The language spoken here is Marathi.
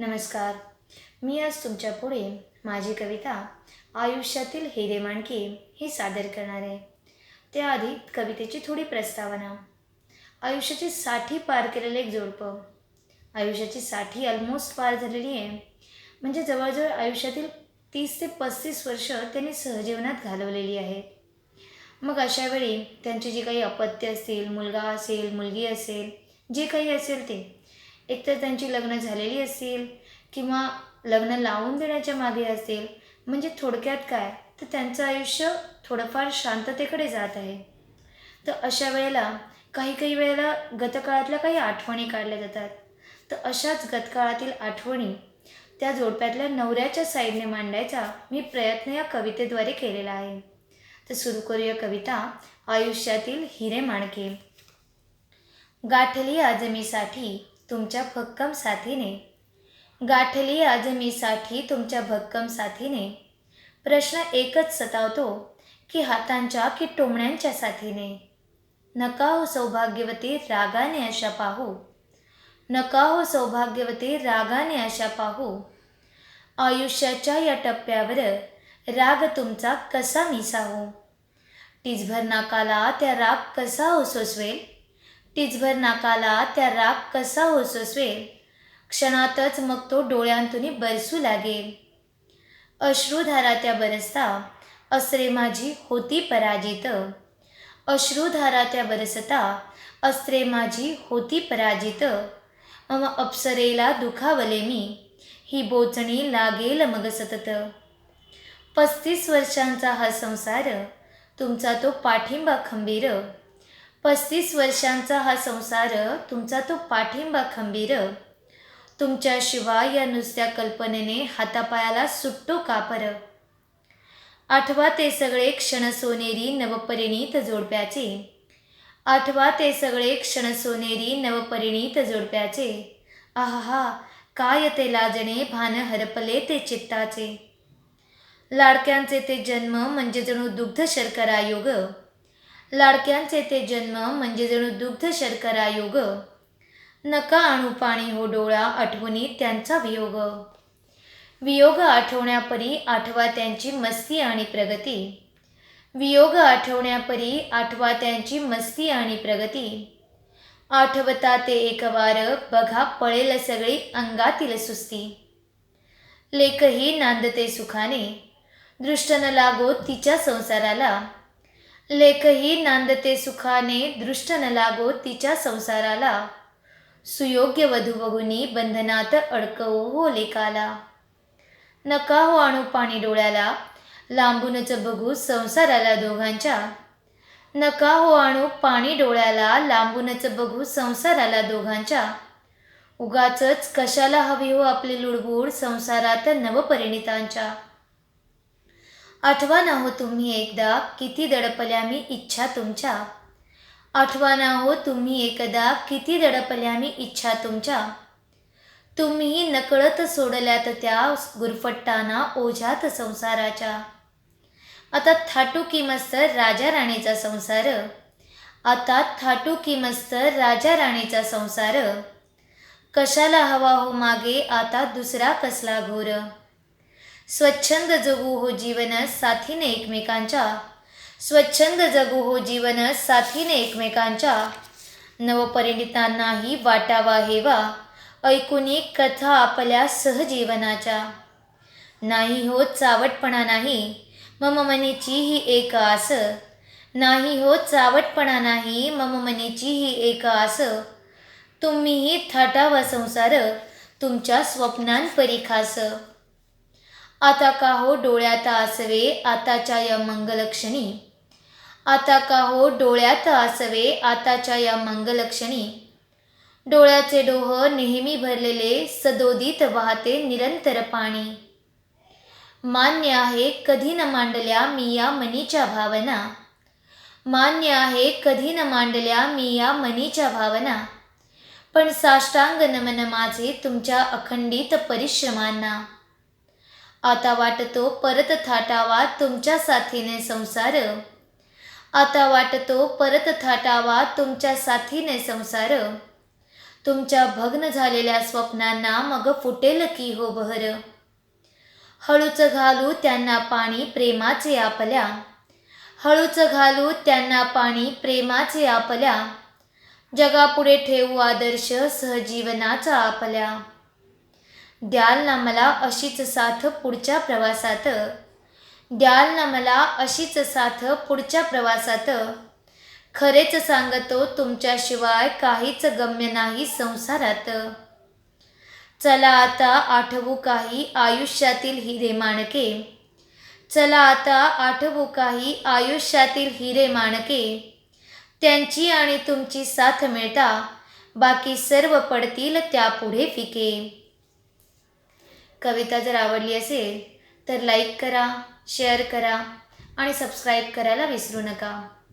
नमस्कार. मी आज तुमच्यापुढे माझी कविता आयुष्यातील हिरे माणके ही सादर करणार आहे. त्याआधी कवितेची थोडी प्रस्तावना. आयुष्याची साठी पार केलेलं एक जोडपं. आयुष्याची साठी ऑलमोस्ट पार झालेली आहे. म्हणजे जवळजवळ आयुष्यातील तीस ते पस्तीस वर्ष त्यांनी सहजीवनात घालवलेली आहेत मग अशावेळी त्यांची जी काही अपत्य असतील मुलगा असेल मुलगी असेल जे काही असेल ते एकतर त्यांची लग्न झालेली असतील किंवा लग्न लावून देण्याच्या मागे असेल म्हणजे थोडक्यात काय? तर त्यांचं आयुष्य थोडंफार शांततेकडे जात आहे. तर अशा वेळेला काही काही वेळेला गतकाळातल्या काही आठवणी काढल्या जातात. तर अशाच गतकाळातील आठवणी त्या जोडप्यातल्या नवऱ्याच्या साईडने मांडायचा मी प्रयत्न या कवितेद्वारे केलेला आहे. तर सुरू करूया कविता आयुष्यातील हिरे माणके गाठली आजमीसाठी तुमच्या भक्कम साथीने. गाठली आज मी साठी तुमच्या भक्कम साथीने. प्रश्न एकच सतावतो की हातांच्या की टोमण्यांच्या साथीने. नका हो सौभाग्यवती रागाने अशा पाहू. नका हो सौभाग्यवती रागाने अशा पाहू. आयुष्याच्या या टप्प्यावर राग तुमचा कसा मिसावू? टिचभर नाकाला त्या राग कसा हो सोसवेल टिचभर नाकाला त्या राग कसा होसोसवेल क्षणातच मग तो डोळ्यांतून बरसू लागेल अश्रुधारा त्या बरसता अस्त्रे माझी होती पराजित. अश्रुधारा त्या बरसता अस्त्रे माझी होती पराजित. मम अप्सरेला दुखावले मी ही बोचणी लागेल मग सतत. पस्तीस वर्षांचा हा संसार तुमचा तो पाठिंबा खंबीर. पस्तीस वर्षांचा हा संसार तुमचा तो पाठिंबा खंबीर. तुमच्याशिवाय या नुसत्या कल्पनेने हातापायाला सुट्टो कापर. आठवा ते सगळे क्षण सोनेरी नवपरिणीत जोडप्याचे. आठवा ते सगळे क्षण सोनेरी नवपरिणीत जोडप्याचे. आहा काय ते लाजणे भान हरपले ते चित्ताचे. लाडक्यांचे ते जन्म म्हणजे जणू दुग्ध शर्करा योग. लाडक्यांचे ते जन्म म्हणजे जणू दुग्ध शर्करा योग. नका आणू पाणी हो डोळा आठवणी त्यांचा वियोग. वियोग आठवण्यापरी आठवा त्यांची मस्ती आणि प्रगती. वियोग आठवण्यापरी आठवा त्यांची मस्ती आणि प्रगती. आठवता ते एकवार बघा पळेल सगळी अंगातील सुस्ती. लेखही नांदते सुखाने. दृष्ट न लागो तिच्या संसाराला. लेखही नांदते सुखाने दृष्ट न लागो तिच्या संसाराला. सुयोग्य वधू बघुनी बंधनात अडकवू हो लेकाला. नका हो आणू पाणी डोळ्याला लांबूनच बघू संसाराला दोघांच्या. नका हो आणू पाणी डोळ्याला लांबूनच बघू संसाराला दोघांच्या. उगाच कशाला हवी हो आपली लुडबुड संसारात नवपरिणितांच्या. आठवा ना हो तुम्ही एकदा किती दडपल्या मी इच्छा तुमच्या. आठवा ना हो तुम्ही एकदा किती दडपल्या मी इच्छा तुमच्या. तुम्ही नकळत सोडल्यात त्या गुरफट्टाना ओझ्यात संसाराच्या. आता थाटू की मस्त राजा राणीचा संसार. आता थाटू की मस्त राजा राणीचा संसार. कशाला हवा हो मागे आता दुसरा कसला घोर. स्वच्छंद जगू हो जीवन साथीने एकमेकांच्या. स्वच्छंद जगू हो जीवन साथीने एकमेकांच्या. नवपरिणितांनाही वाटावा हेवा. ऐकुनी कथा आपल्या सहजीवनाच्या. नाही हो चावटपणा नाही. मम मनीची ही एक आस. नाही हो चावटपणा नाही. मम मनीची ही एक आस. तुम्हीही थाटावा संसार. तुमच्या स्वप्नांपरी खास. आता का हो डोळ्यात आसवे आताच्या या मंगलक्षणी. आता का हो डोळ्यात आसवे आताच्या या मंगलक्षणी. डोळ्याचे डोह नेहमी भरलेले सदोदित वाहते निरंतर पाणी. मान्य आहे कधी न मांडल्या मी या मनीच्या भावना. मान्य आहे कधी न मांडल्या मी या मनीच्या भावना. पण साष्टांग नमन माझे तुमच्या अखंडित परिश्रमांना. आता वाटतो परत थाटावा तुमच्या साथीने संसार. आता वाटतो परत थाटावा तुमच्या साथीने संसार. तुमच्या भग्न झालेल्या स्वप्नांना मग फुटेल की हो बहर. हळूच घालू त्यांना पाणी प्रेमाचे आपल्या. हळूच घालू त्यांना पाणी प्रेमाचे आपल्या. जगापुढे ठेवू आदर्श सहजीवनाचा आपल्या. द्याल ना मला अशीच साथ पुढच्या प्रवासात. द्याल ना मला अशीच साथ पुढच्या प्रवासात. खरेच सांगतो तुमच्याशिवाय काहीच गम्य नाही संसारात. चला आता आठवू काही आयुष्यातील हिरे माणके. चला आता आठवू काही आयुष्यातील हिरे माणके. त्यांची आणि तुमची साथ मिळता. बाकी सर्व पडतील त्यापुढे फिके. कविता जर आवडली असेल तर लाईक करा शेअर करा आणि सबस्क्राईब करायला विसरू नका.